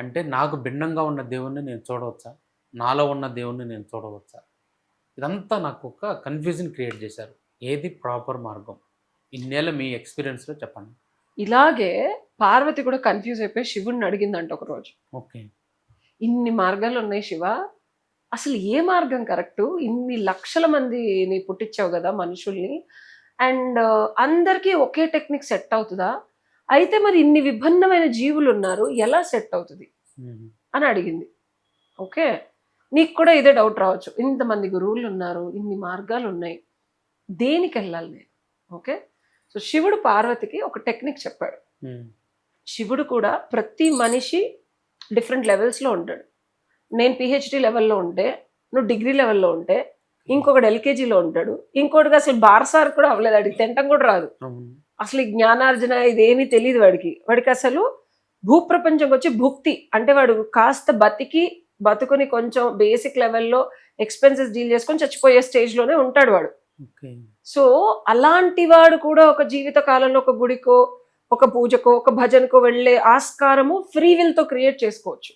అంటే నాకు భిన్నంగా ఉన్న దేవుణ్ణి నేను చూడవచ్చా? నాలో ఉన్న దేవుణ్ణి నేను చూడవచ్చా? ఇదంతా నాకు ఒక కన్ఫ్యూజన్ క్రియేట్ చేశారు. ఏది ప్రాపర్ మార్గం? ఇన్నేళ్ళ మీ ఎక్స్పీరియన్స్లో చెప్పండి. ఇలాగే పార్వతి కూడా కన్ఫ్యూజ్ అయిపోయి శివుడిని అడిగిందంట ఒక రోజు. ఓకే. ఇన్ని మార్గాలు ఉన్నాయి శివ. అసలు ఏ మార్గం కరెక్ట్? ఇన్ని లక్షల మందిని పుట్టించావు కదా మనుషుల్ని. అండ్ అందరికీ ఒకే టెక్నిక్ సెట్ అవుతుందా? అయితే మరి ఇన్ని విభిన్నమైన జీవులు ఉన్నారు ఎలా సెట్ అవుతుంది? అని అడిగింది. ఓకే నీకు కూడా ఇదే డౌట్ రావచ్చు. ఇంతమంది గురువులు ఉన్నారు ఇన్ని మార్గాలు ఉన్నాయి. దేనికి వెళ్ళాలి నేను? ఓకే సో శివుడు పార్వతికి ఒక టెక్నిక్ చెప్పాడు. శివుడు కూడా ప్రతి మనిషి డిఫరెంట్ లెవెల్స్లో ఉంటాడు. నేను పిహెచ్డి లెవెల్లో ఉంటే నువ్వు డిగ్రీ లెవెల్లో ఉంటే ఇంకొకటి ఎల్కేజీలో ఉంటాడు. ఇంకోటికి అసలు బార్సార్ కూడా అవ్వలేదు. వాడికి తింటం కూడా రాదు. అసలు ఈ జ్ఞానార్జన ఇదేమీ తెలియదు వాడికి. వాడికి అసలు భూప్రపంచంకి వచ్చి భుక్తి. అంటే వాడు కాస్త బతికి బతుకుని కొంచెం బేసిక్ లెవెల్లో ఎక్స్పెన్సెస్ డీల్ చేసుకొని చచ్చిపోయే స్టేజ్లోనే ఉంటాడు వాడు. సో అలాంటి వాడు కూడా ఒక జీవిత కాలంలో ఒక గుడికో ఒక పూజకో ఒక భజనకో వెళ్ళే ఆస్కారము ఫ్రీ తో క్రియేట్ చేసుకోవచ్చు.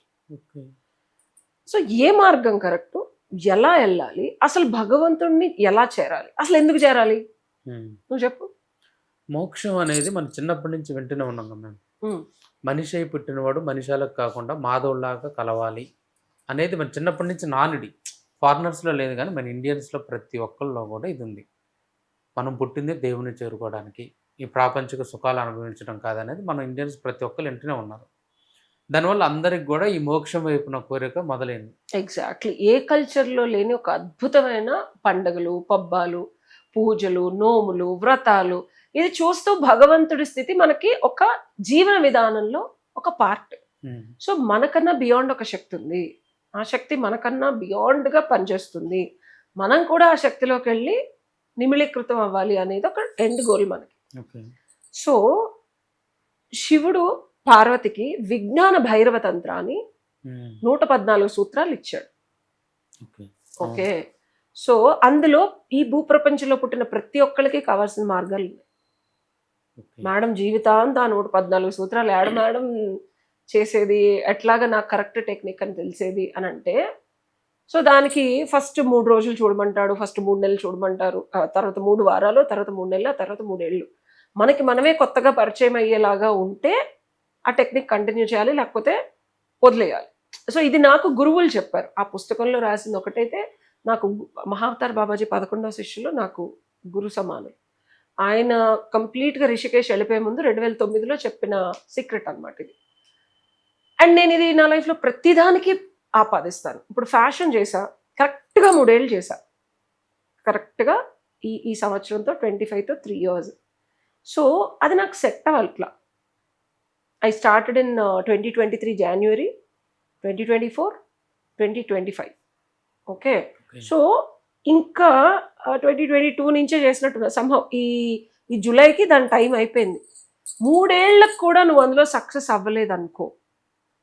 సో ఏ మార్గం కరెక్ట్? ఎలా వెళ్ళాలి? అసలు భగవంతుణ్ణి ఎలా చేరాలి? అసలు ఎందుకు చేరాలి? నువ్వు చెప్పు. మోక్షం అనేది మనం చిన్నప్పటి నుంచి వింటూనే ఉన్నాం కదా మేము మనిషి అయి పుట్టినవాడు మనిషాలకు కాకుండా మాధవులాగా కలవాలి అనేది మన చిన్నప్పటి నుంచి నానుడి. ఫారినర్స్లో లేదు కానీ మన ఇండియన్స్లో ప్రతి ఒక్కరిలో కూడా ఇది ఉంది. మనం పుట్టింది దేవుని చేరుకోవడానికి ఈ ప్రాపంచిక సుఖాలు అనుభవించడం కాదనేది మన ఇండియన్స్ ప్రతి ఒక్కరు వింటూనే ఉన్నారు. దానివల్ల అందరికి కూడా ఈ మోక్షం వైపున కోరిక మొదలైంది. ఎగ్జాక్ట్లీ ఏ కల్చర్లో లేని ఒక అద్భుతమైన పండగలు పబ్బాలు పూజలు నోములు వ్రతాలు ఇది చూస్తూ భగవంతుడి స్థితి మనకి ఒక జీవన విధానంలో ఒక పార్ట్ ఉమ్, సో మనకన్నా బియాండ్ ఒక శక్తి ఉంది. ఆ శక్తి మనకన్నా బియాండ్గా పనిచేస్తుంది. మనం కూడా ఆ శక్తిలోకి వెళ్ళి నిమిళీకృతం అవ్వాలి అనేది ఒక ఎండ్ గోల్ మనకి. సో శివుడు పార్వతికి విజ్ఞాన భైరవ తంత్రాన్ని ఉమ్, నూట పద్నాలుగు సూత్రాలు ఇచ్చాడు. ఓకే. సో అందులో ఈ భూప్రపంచంలో పుట్టిన ప్రతి ఒక్కరికి కావాల్సిన మార్గాలు ఉన్నాయి. మేడం జీవితాంతా నూట పద్నాలుగు సూత్రాలు యాడ మేడం చేసేది? ఎట్లాగా నాకు కరెక్ట్ టెక్నిక్ అని తెలిసేది? అని అంటే సో దానికి ఫస్ట్ మూడు రోజులు చూడమంటాడు ఫస్ట్ మూడు నెలలు చూడమంటారు. తర్వాత మూడు వారాలు తర్వాత మూడు నెలలు తర్వాత మూడేళ్ళు మనకి మనమే కొత్తగా పరిచయం అయ్యేలాగా ఉంటే ఆ టెక్నిక్ కంటిన్యూ చేయాలి లేకపోతే వదిలేయాలి. సో ఇది నాకు గురువులు చెప్పారు. ఆ పుస్తకంలో రాసింది ఒకటైతే నాకు మహావతార్ బాబాజీ పదకొండవ శిష్యులు నాకు గురు సమానం. ఆయన కంప్లీట్గా రిషికేష్ వెళ్ళిపోయే ముందు రెండు వేల తొమ్మిదిలో చెప్పిన సీక్రెట్ అన్నమాట ఇది. అండ్ నేను ఇది నా లైఫ్లో ప్రతిదానికి ఆపాదిస్తాను. ఇప్పుడు ఫ్యాషన్ చేసా కరెక్ట్గా మూడేళ్ళు చేశా కరెక్ట్గా ఈ ఈ సంవత్సరంతో ట్వంటీ ఫైవ్తో త్రీ ఇయర్స్. సో అది నాకు సెట్ అవ్వాలి ఇట్లా I started in twenty twenty three January twenty twenty four twenty twenty five. Okay. So ఇంకా ట్వంటీ ట్వంటీ టూ నుంచే చేసినట్టున్నా. సంభవం ఈ ఈ జూలైకి దాని టైం అయిపోయింది. మూడేళ్ళకు కూడా నువ్వు అందులో సక్సెస్ అవ్వలేదు అనుకో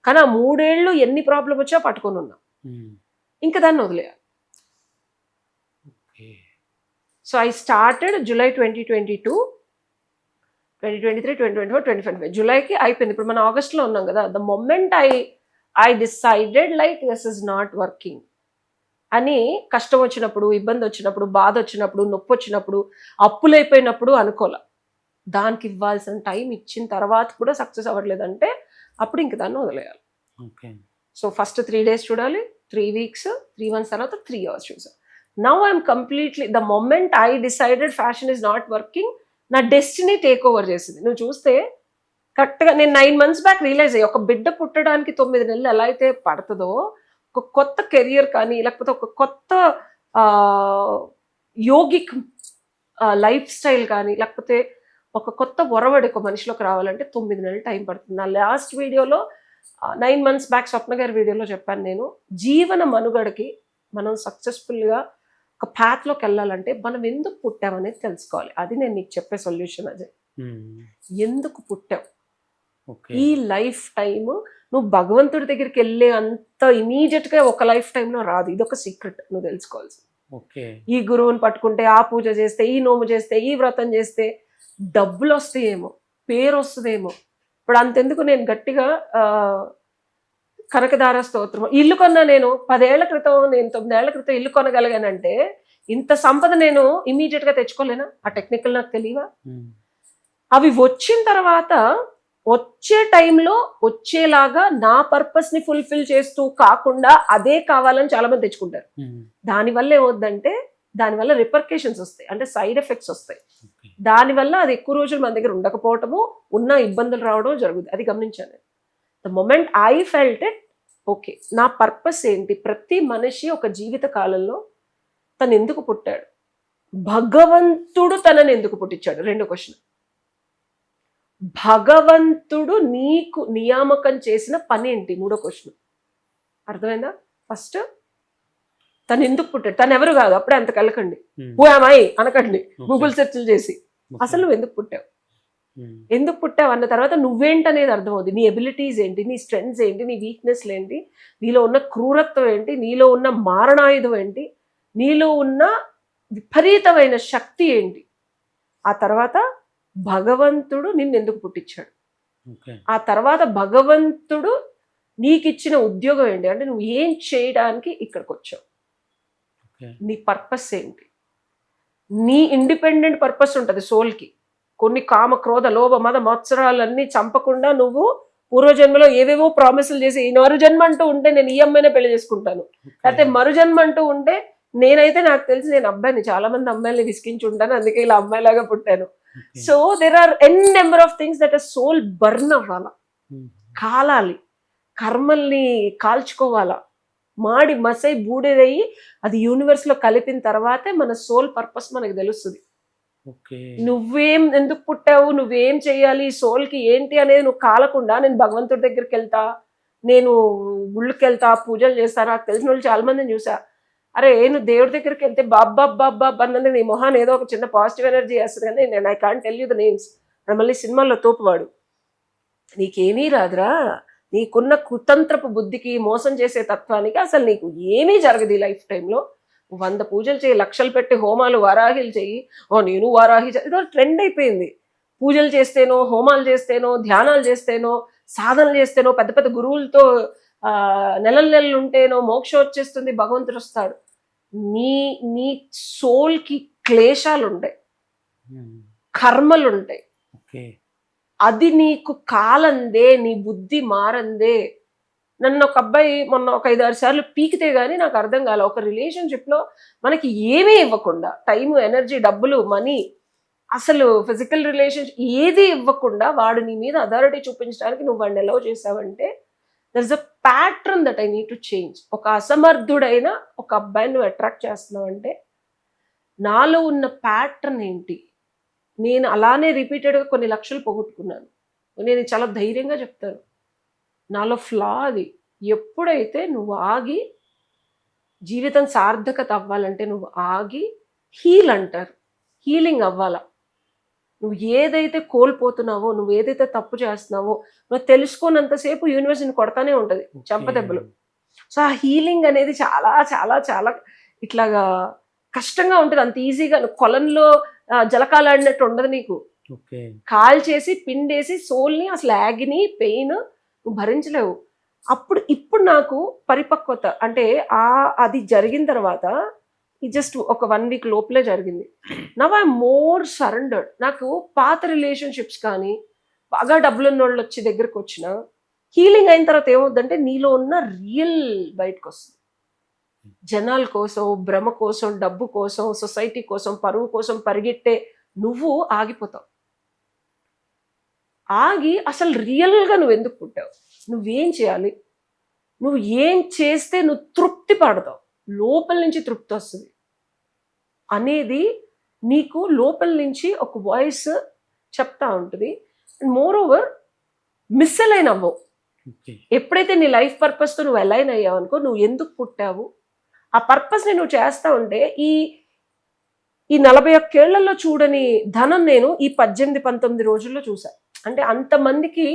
కానీ ఆ మూడేళ్ళు ఎన్ని ప్రాబ్లం వచ్చా పట్టుకొని ఉన్నా. ఉమ్, ఇంకా దాన్ని వదిలేయాలి. So I started July twenty twenty two twenty twenty three twenty twenty four twenty twenty five జూలైకి అయిపోయింది. ఇప్పుడు మనం ఆగస్ట్లో ఉన్నాం కదా. The moment I I decided like this is not working అని కష్టం వచ్చినప్పుడు ఇబ్బంది వచ్చినప్పుడు బాధ వచ్చినప్పుడు నొప్పి వచ్చినప్పుడు అప్పులైపోయినప్పుడు అనుకోలే. దానికి ఇవ్వాల్సిన టైం ఇచ్చిన తర్వాత కూడా సక్సెస్ అవ్వట్లేదంటే అప్పుడు ఇంక దాన్ని వదిలేయాలి. Okay. So first three days చూడాలి. త్రీ వీక్స్ త్రీ మంత్స్ తర్వాత త్రీ అవర్స్ చూసాను now I'm completely the moment I decided fashion is not working నా డెస్టినీ టేక్ ఓవర్ చేసింది. నువ్వు చూస్తే కరెక్ట్గా నేను నైన్ మంత్స్ బ్యాక్ రియలైజ్ అయ్యి ఒక బిడ్డ పుట్టడానికి తొమ్మిది నెలలు ఎలా అయితే పడుతుందో ఒక కొత్త కెరియర్ కానీ లేకపోతే ఒక కొత్త యోగిక్ లైఫ్ స్టైల్ కానీ లేకపోతే ఒక కొత్త ఒరవడి ఒక మనిషిలోకి రావాలంటే తొమ్మిది నెలలు టైం పడుతుంది. నా లాస్ట్ వీడియోలో నైన్ మంత్స్ బ్యాక్ స్వప్న గారి వీడియోలో చెప్పాను నేను జీవన మనుగడకి మనం సక్సెస్ఫుల్గా ఒక పాత్లోకి వెళ్ళాలంటే మనం ఎందుకు పుట్టామనేది తెలుసుకోవాలి. అది నేను నీకు చెప్పే సొల్యూషన్ అజయ్ ఉమ్, ఎందుకు పుట్టావు ఓకే. ఈ లైఫ్ టైం నువ్వు భగవంతుడి దగ్గరికి వెళ్ళే అంత immediate గా ఒక లైఫ్ టైంలో రాదు. ఇది ఒక సీక్రెట్ నువ్వు తెలుసుకోవాల్సింది. ఓకే. ఈ గురువుని పట్టుకుంటే ఆ పూజ చేస్తే ఈ నోము చేస్తే ఈ వ్రతం చేస్తే డబ్బులు వస్తాయేమో పేరు వస్తుందేమో ఇప్పుడు అంతెందుకు నేను గట్టిగా కనకదార స్తోత్రం ఇల్లు కొన్నా నేను పదేళ్ళ క్రితం నేను తొమ్మిదేళ్ళ క్రితం ఇల్లు కొనగలిగానంటే ఇంత సంపద నేను ఇమీడియట్గా తెచ్చుకోలేనా? ఆ టెక్నికల్ నాకు తెలియవా. అవి వచ్చిన తర్వాత వచ్చే టైంలో వచ్చేలాగా నా పర్పస్ని ఫుల్ఫిల్ చేస్తూ కాకుండా అదే కావాలని చాలా మంది తెచ్చుకుంటారు. దానివల్ల ఏమవుద్దంటే దానివల్ల రిపర్కేషన్స్ వస్తాయి. అంటే సైడ్ ఎఫెక్ట్స్ వస్తాయి. దానివల్ల అది ఎక్కువ రోజులు మన దగ్గర ఉండకపోవటము ఉన్న ఇబ్బందులు రావడం జరుగుతుంది అది గమనించాను the moment I felt it okay నా పర్పస్ ఏంటి? ప్రతి మనిషి ఒక జీవిత కాలంలో తను ఎందుకు పుట్టాడు? భగవంతుడు తనని ఎందుకు పుట్టించాడు? రెండో క్వశ్చన్ భగవంతుడు నీకు నియామకం చేసిన పని ఏంటి మూడో క్వశ్చన్. అర్థమైందా? ఫస్ట్ తను ఎందుకు పుట్టాడు? తను ఎవరు కాదు అప్పుడే అంత కలకండి. ఐ అనకండి. గూగుల్ సెర్చ్లు చేసి. అసలు నువ్వు ఎందుకు పుట్టావు. ఎందుకు పుట్టావు అన్న తర్వాత నువ్వేంటనేది అర్థమవుతుంది నీ ఎబిలిటీస్ ఏంటి? నీ స్ట్రెంగ్స్ ఏంటి? నీ వీక్నెస్లు ఏంటి? నీలో ఉన్న క్రూరత్వం ఏంటి? నీలో ఉన్న మారణాయుధం ఏంటి? నీలో ఉన్న విపరీతమైన శక్తి ఏంటి? ఆ తర్వాత భగవంతుడు నిన్ను ఎందుకు పుట్టించాడు. ఆ తర్వాత భగవంతుడు నీకు ఇచ్చిన ఉద్యోగం ఏంటి? అంటే నువ్వు ఏం చేయడానికి ఇక్కడికి వచ్చావు. నీ పర్పస్ ఏంటి? నీ ఇండిపెండెంట్ పర్పస్ ఉంటుంది సోల్కి. కొన్ని కామ క్రోధ లోభ మద మత్సరాలన్నీ చంపకుండా నువ్వు పూర్వజన్మలో ఏవేవో ప్రామిసులు చేసి ఈ మరు జన్మ అంటూ ఉంటే నేను ఈ అమ్మాయినే పెళ్ళి చేసుకుంటాను. లేకపోతే మరు జన్మ అంటూ ఉంటే నేనైతే నాకు తెలిసి నేను అబ్బాయిని చాలా మంది అమ్మాయిల్ని విసిగించి ఉంటాను. అందుకే ఇలా అమ్మాయిలాగా పుట్టాను. So there are n number of things that soul burn అవ్వాల. కాలాలి. కర్మల్ని కాల్చుకోవాలా? మాడి మసై బూడిదయ్యి అది యూనివర్స్లో కలిపిన తర్వాతే మన సోల్ పర్పస్ మనకు తెలుస్తుంది. నువ్వేం ఎందుకు పుట్టావు? నువ్వేం చేయాలి సోల్కి ఏంటి అనేది నువ్వు కాలకుండా నేను భగవంతుడి దగ్గరికి వెళ్తా నేను గుళ్ళకి వెళ్తా పూజలు చేస్తా నాకు తెలిసిన వాళ్ళు చాలా మందిని చూసా. అరే నువ్వు దేవుడి దగ్గరికి వెళ్తే బాబ్బాబ్ బాబ్బాబ్ అన్నది నీ మొహాన్ ఏదో ఒక చిన్న పాజిటివ్ ఎనర్జీ వేస్తుంది కానీ నేను I can't tell you the names మళ్ళీ సినిమాల్లో తోపువాడు. నీకేమీ రాదురా. నీకున్న కుతంత్రపు బుద్ధికి మోసం చేసే తత్వానికి అసలు నీకు ఏమీ జరగదు ఈ లైఫ్ టైంలో వంద పూజలు చేయి లక్షలు పెట్టి హోమాలు వారాహిలు చెయ్యి ఓ నేను వారాహి ఇదో ట్రెండ్ అయిపోయింది. పూజలు చేస్తేనో హోమాలు చేస్తేనో ధ్యానాలు చేస్తేనో సాధనలు చేస్తేనో పెద్ద పెద్ద గురువులతో నెలలు నెలలు ఉంటేనో మోక్షం వచ్చేస్తుంది భగవంతుడు వస్తాడు. నీ నీ సోల్కి క్లేశాలు ఉంటాయి. కర్మలు ఉంటాయి. అది నీకు కాలందే నీ బుద్ధి మారందే. నన్ను ఒక అబ్బాయి మొన్న ఒక ఐదు ఆరు సార్లు పీకితే గానీ నాకు అర్థం కాలే. ఒక రిలేషన్షిప్లో మనకి ఏమీ ఇవ్వకుండా టైం ఎనర్జీ డబ్బులు మనీ అసలు ఫిజికల్ రిలేషన్షిప్ ఏది ఇవ్వకుండా వాడు నీ మీద అథారిటీ చూపించడానికి నువ్వు వాడిని ఎలా చేసావంటే there is a pattern that I need to change ఒక అసమర్థుడైన ఒక అబ్బాయిని నువ్వు అట్రాక్ట్ చేస్తున్నావు అంటే నాలో ఉన్న ప్యాటర్న్ ఏంటి? నేను అలానే రిపీటెడ్గా కొన్ని లక్షలు పోగొట్టుకున్నాను. నేను చాలా ధైర్యంగా చెప్తాను. నాలో ఫ్లా అది. ఎప్పుడైతే నువ్వు ఆగి జీవితం సార్థకత అవ్వాలంటే నువ్వు ఆగి హీల్ అంటారు. హీలింగ్ అవ్వాలా? నువ్వు ఏదైతే కోల్పోతున్నావో నువ్వు ఏదైతే తప్పు చేస్తున్నావో నువ్వు తెలుసుకోనంతసేపు యూనివర్స్ నిన్ను కొడతానే ఉంటుంది చెంపదెబ్బలు సో ఆ హీలింగ్ అనేది చాలా చాలా చాలా ఇట్లాగా కష్టంగా ఉంటుంది. అంత ఈజీగా కొలంలో జలకాలాడినట్టు ఉండదు నీకు. కాల్ చేసి పిండేసి సోల్ని అసలు యాగిని పెయిన్ నువ్వు భరించలేవు. అప్పుడు ఇప్పుడు నాకు పరిపక్వత అంటే ఆ అది జరిగిన తర్వాత ఇది జస్ట్ ఒక వన్ వీక్ లోపలే జరిగింది. నవ్ ఐ మోర్ సరెండర్డ్ నాకు పాత రిలేషన్షిప్స్ కానీ బాగా డబ్బులు ఉన్న వాళ్ళు వచ్చి దగ్గరకు వచ్చిన హీలింగ్ అయిన తర్వాత ఏమవుద్దంటే నీలో ఉన్న రియల్ బయటకు వస్తుంది జనాల కోసం భ్రమ కోసం డబ్బు కోసం సొసైటీ కోసం పరువు కోసం పరిగెట్టే నువ్వు ఆగిపోతావు. ఆగి అసలు రియల్గా నువ్వు ఎందుకు పుట్టావు? నువ్వేం చేయాలి? నువ్వు ఏం చేస్తే నువ్వు తృప్తి పడతావు? లోపల నుంచి తృప్తి వస్తుంది. అనేది నీకు లోపల నుంచి ఒక వాయిస్ చెప్తా ఉంటుంది. మోర్ ఓవర్ మిస్ అలైన్ అవ్వవు. ఎప్పుడైతే నీ లైఫ్ పర్పస్తో నువ్వు అలైన్ అయ్యావు అనుకో నువ్వు ఎందుకు పుట్టావు? ఆ పర్పస్ని నువ్వు చేస్తా ఉంటే ఈ ఈ నలభై ఒక్కేళ్ళలో చూడని ధనం నేను ఈ పద్దెనిమిది పంతొమ్మిది రోజుల్లో చూసా. అంటే అంతమందికి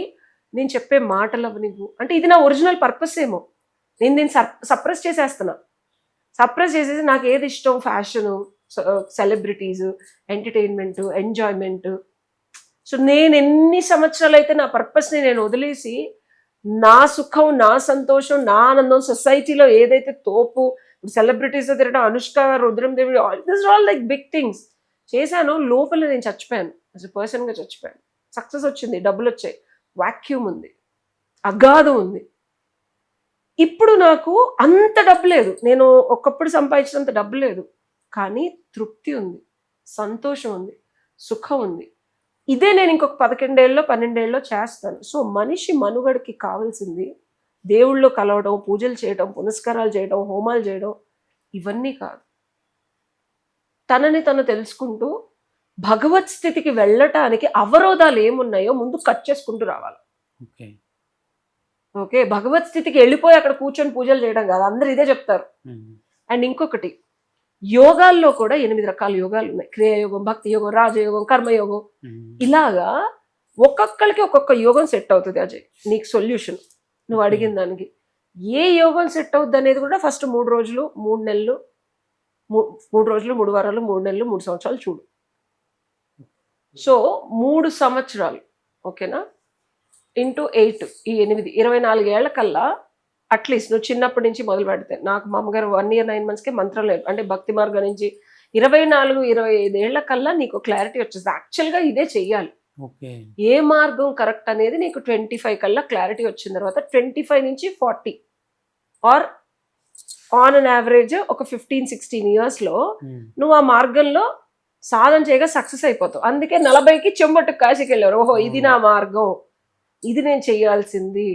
నేను చెప్పే మాటలు అవి నీకు అంటే ఇది నా ఒరిజినల్ పర్పస్ ఏమో. నేను దీన్ని సప్రెస్ చేసేస్తున్నా. సప్రెస్ చేసేసి నాకు ఏది ఇష్టం? Fashion celebrities entertainment enjoyment. So నేను ఎన్ని సంవత్సరాలు అయితే నా పర్పస్ని నేను వదిలేసి నా సుఖం నా సంతోషం నా ఆనందం సొసైటీలో ఏదైతే తోపు సెలబ్రిటీస్ తిరగడం Anushka Rudhramadevi this all like big things చేశాను లోపల నేను చచ్చిపోయాను. యాజ్ పర్సన్గా చచ్చిపోయాను. సక్సెస్ వచ్చింది డబ్బులు వచ్చాయి వాక్యూమ్ ఉంది. అగాధం ఉంది. ఇప్పుడు నాకు అంత డబ్బు లేదు. నేను ఒకప్పుడు సంపాదించినంత డబ్బు లేదు. కానీ తృప్తి ఉంది. సంతోషం ఉంది. సుఖం ఉంది. ఇదే నేను ఇంకొక పదకొండేళ్ళలో పన్నెండేళ్ళలో చేస్తాను. సో మనిషి మనుగడకి కావాల్సింది దేవుళ్ళు కలవడం పూజలు చేయడం పునస్కారాలు చేయడం హోమాలు చేయడం ఇవన్నీ కాదు. తనని తను తెలుసుకుంటూ భగవత్ స్థితికి వెళ్ళటానికి అవరోధాలు ఏమున్నాయో ముందు కట్ చేసుకుంటూ రావాలి. ఓకే. ఓకే భగవత్ స్థితికి వెళ్ళిపోయి అక్కడ కూర్చొని పూజలు చేయడం కాదు. అందరు ఇదే చెప్తారు. అండ్ ఇంకొకటి యోగాల్లో కూడా ఎనిమిది రకాల యోగాలు ఉన్నాయి. క్రియాయోగం భక్తి యోగం రాజయోగం కర్మయోగం. ఇలాగా ఒక్కొక్కరికి ఒక్కొక్క యోగం సెట్ అవుతుంది అజయ్. నీకు సొల్యూషన్. నువ్వు అడిగిన దానికి. ఏ యోగం సెట్ అవుద్ది అనేది కూడా ఫస్ట్ మూడు రోజులు మూడు నెలలు మూడు రోజులు మూడు వారాలు మూడు నెలలు మూడు సంవత్సరాలు చూడు. సో మూడు సంవత్సరాలు. ఓకేనా? ఇంటూ ఎయిట్ ఈ ఎనిమిది. ఇరవై నాలుగేళ్ళ కల్లా అట్లీస్ట్ నువ్వు చిన్నప్పటి నుంచి మొదలు పెడితే. నాకు మా అమ్మగారు వన్ ఇయర్ నైన్ మంత్స్కే మంత్రం లేదు. అంటే భక్తి మార్గం నుంచి ఇరవై నాలుగు ఇరవై ఐదేళ్ళ కల్లా నీకు క్లారిటీ వచ్చేది యాక్చువల్గా ఇదే చెయ్యాలి. ఏ మార్గం కరెక్ట్ అనేది నీకు ట్వంటీ ఫైవ్ కల్లా క్లారిటీ వచ్చిన తర్వాత ట్వంటీ ఫైవ్ నుంచి forty. Or on an average ఒక ఫిఫ్టీన్ సిక్స్టీన్ ఇయర్స్లో. నువ్వు ఆ మార్గంలో సాధన చేయగా సక్సెస్ అయిపోతావు. అందుకే నలభైకి చెంబట్టు కాశీకి వెళ్ళారు ఓహో ఇది నా మార్గం. ఇది నేను చేయాల్సింది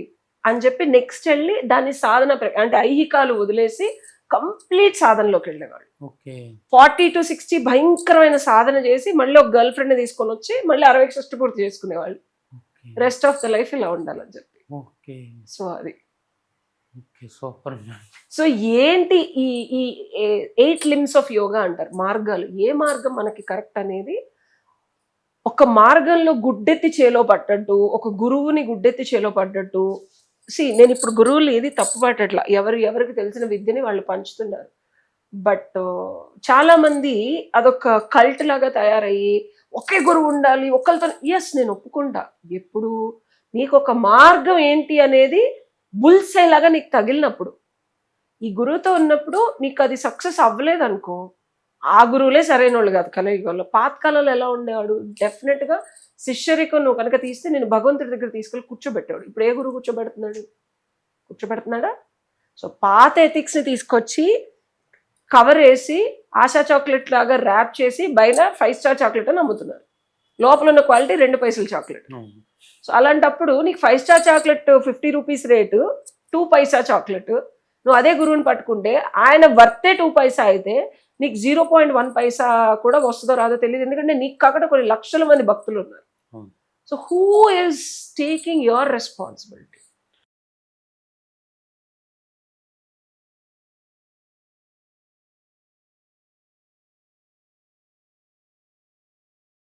అని చెప్పి నెక్స్ట్ వెళ్ళి దాన్ని సాధన అంటే ఐహికాలు వదిలేసి కంప్లీట్ సాధనలోకి వెళ్ళేవాళ్ళు. ఫార్టీ టు సిక్స్టీ భయంకరమైన సాధన చేసి మళ్ళీ ఒక గర్ల్ ఫ్రెండ్ తీసుకొని వచ్చి మళ్ళీ అరవై షష్టి పూర్తి చేసుకునేవాళ్ళు. రెస్ట్ ఆఫ్ ద లైఫ్ ఇలా ఉండాలని చెప్పి. ఓకే. సో అది. సూపర్ సో ఏంటి ఈ ఈ ఎయిట్ లిమ్స్ ఆఫ్ యోగా అంటారు? మార్గాలు. ఏ మార్గం మనకి కరెక్ట్ అనేది ఒక మార్గంలో గుడ్డెత్తి చేలో పడ్డట్టు ఒక గురువుని గుడ్డెత్తి చేలో పడ్డట్టు సి నేను ఇప్పుడు గురువులు ఏది తప్పు పట్టట్లా ఎవరు ఎవరికి తెలిసిన విద్యని వాళ్ళు పంచుతున్నారు. బట్ చాలామంది అదొక కల్ట్ లాగా తయారయ్యి ఒకే గురువు ఉండాలి ఒకరితో ఎస్ నేను ఒప్పుకుంటా. ఎప్పుడు? నీకు ఒక మార్గం ఏంటి అనేది బుల్సేలాగా నీకు తగిలినప్పుడు. ఈ గురువుతో ఉన్నప్పుడు నీకు అది సక్సెస్ అవ్వలేదనుకో ఆ గురువులే సరైన వాళ్ళు కాదు కలియుగంలో పాతకాలంలో ఎలా ఉండేవాడు? డెఫినెట్గా శిష్యరికం నువ్వు కనుక తీస్తే నేను భగవంతుడి దగ్గర తీసుకెళ్ళి కూర్చోబెట్టాడు ఇప్పుడు ఏ గురువు కూర్చోబెడుతున్నాడు? కూర్చోబెడుతున్నాడా? సో పాత ethics ని తీసుకొచ్చి కవర్ వేసి ఆశా చాక్లెట్ లాగా ర్యాప్ చేసి బయట ఫైవ్ స్టార్ చాక్లెట్ అని అమ్ముతున్నారు. లోపల ఉన్న క్వాలిటీ రెండు పైసలు చాక్లెట్ సో అలాంటప్పుడు నీకు five star chocolate fifty rupees rate two paisa chocolate నువ్వు అదే గురువుని పట్టుకుంటే ఆయన వర్తే టూ పైసా అయితే నీకు జీరో పాయింట్ వన్ పైసా కూడా వస్తుందో రాదో తెలియదు ఎందుకంటే నీకు కాకుండా కొన్ని లక్షల మంది భక్తులు ఉన్నారు. So who is taking your responsibility